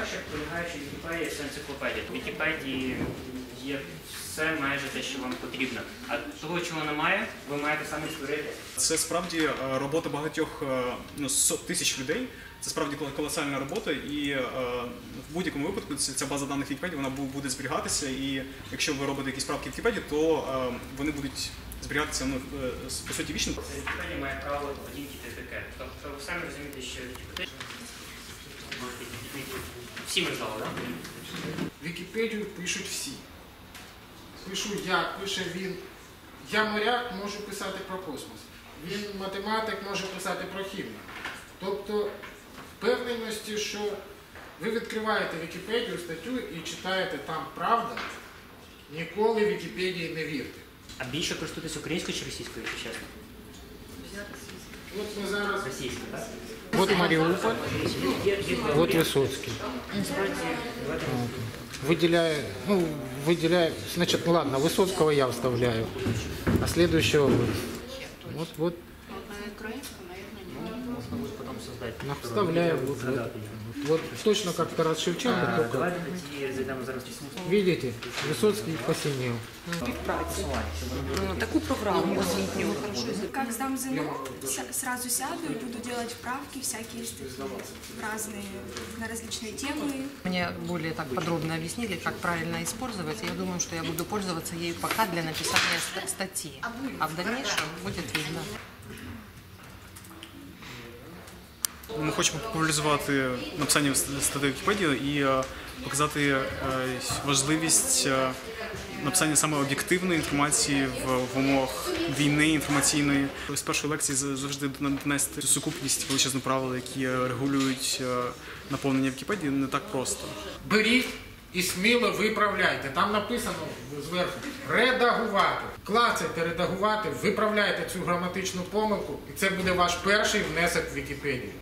По-перше, полягає, що Вікіпедія це енциклопедія. В Вікіпедії є все майже те, що вам потрібно. А того, чого немає, ви маєте самі створити. Це справді е, робота багатьох е, ну, сот тисяч людей. Це справді колосальна робота, і е, в будь-якому випадку ця база даних Вікіпедії вона буде зберігатися. І якщо ви робите якісь правки в Вікіпедії, то е, вони будуть зберігатися ну, е, по суті вічно. Вікіпедія має право поведінки ТТК. Тобто ви самі розумієте, що Вікіпедія... Всі ми знали, так? Вікіпедію пишуть всі. Пишу я, пише він. Я моряк можу писати про космос. Він математик може писати про хімію. Тобто впевненості, що ви відкриваєте Вікіпедію статтю і читаєте там правда, ніколи Вікіпедії не вірте. А більше користуєтесь українською чи російською, якщо чесно? От ми зараз. Російською, так? От Маріуполь, Є, є, от Висоцький. Насправді, давайте Выделяю, ну, выделяю, значит, ну ладно, Высоцкого я вставляю, а следующего вы. Вот, вот, можна буде потім создати. ну, вставляю, вот, вот, Згадати. вот точно как Тарас Шевченко, А, только, Давайте тоді зайдемо зараз письмо. видите, Высоцкий посинел. співпраці. Ну, Таку програму освітню. как сдам ЗНО, сразу сяду и буду делать вправки всякие разные, на различные темы. Мне более так подробно объяснили, как правильно использовать. Я думаю, что я буду пользоваться ею пока для написания ст- статьи. А в дальнейшем будет видно. Ми хочемо популяризувати написання статей Вікіпедії і е, показати е, важливість е, написання саме об'єктивної інформації в, умовах війни інформаційної. З першої лекції завжди донести сукупність величезних правил, які регулюють наповнення Вікіпедії, не так просто. Беріть і сміло виправляйте. Там написано зверху редагувати. Клацайте редагувати, виправляйте цю граматичну помилку, і це буде ваш перший внесок в Вікіпедію.